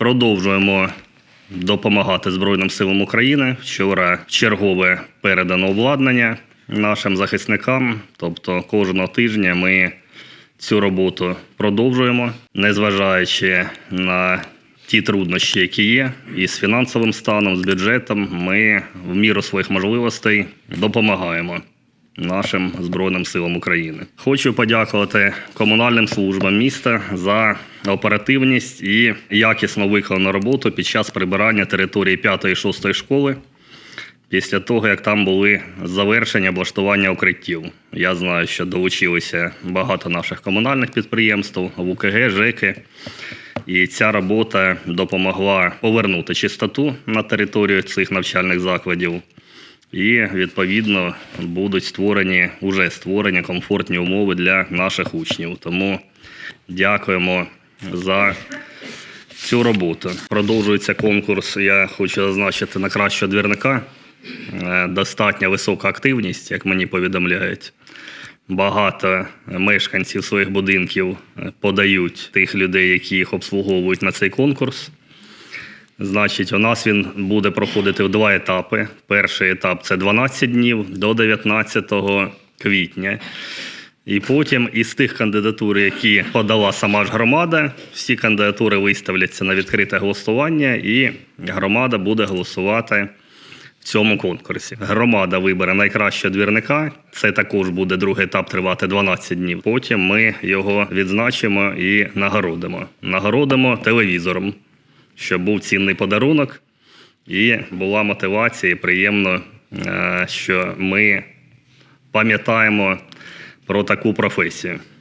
Продовжуємо допомагати Збройним силам України. Вчора чергове передано обладнання нашим захисникам. Тобто кожного тижня ми цю роботу продовжуємо, незважаючи на ті труднощі, які є, і з фінансовим станом, з бюджетом, ми в міру своїх можливостей допомагаємо нашим Збройним силам України. Хочу подякувати комунальним службам міста за оперативність і якісно виконану роботу під час прибирання території 5 і 6 школи. Після того, як там були завершення облаштування укриттів, я знаю, що долучилися багато наших комунальних підприємств, ВУКГ, ЖЕКи. І ця робота допомогла повернути чистоту на територію цих навчальних закладів. І відповідно будуть створені уже створені комфортні умови для наших учнів. Тому дякуємо за цю роботу. Продовжується конкурс. Я хочу зазначити на кращого двірника. Е, Достатньо висока активність, як мені повідомляють. Багато мешканців своїх будинків е, подають тих людей, які їх обслуговують на цей конкурс. Значить, у нас він буде проходити в два етапи. Перший етап це 12 днів до 19 квітня. І потім із тих кандидатур, які подала сама ж громада, всі кандидатури виставляться на відкрите голосування, і громада буде голосувати в цьому конкурсі. Громада вибере найкращого двірника. Це також буде другий етап тривати 12 днів. Потім ми його відзначимо і нагородимо. Нагородимо телевізором, щоб був цінний подарунок, і була мотивація. І приємно, е, що ми пам'ятаємо про таку професію.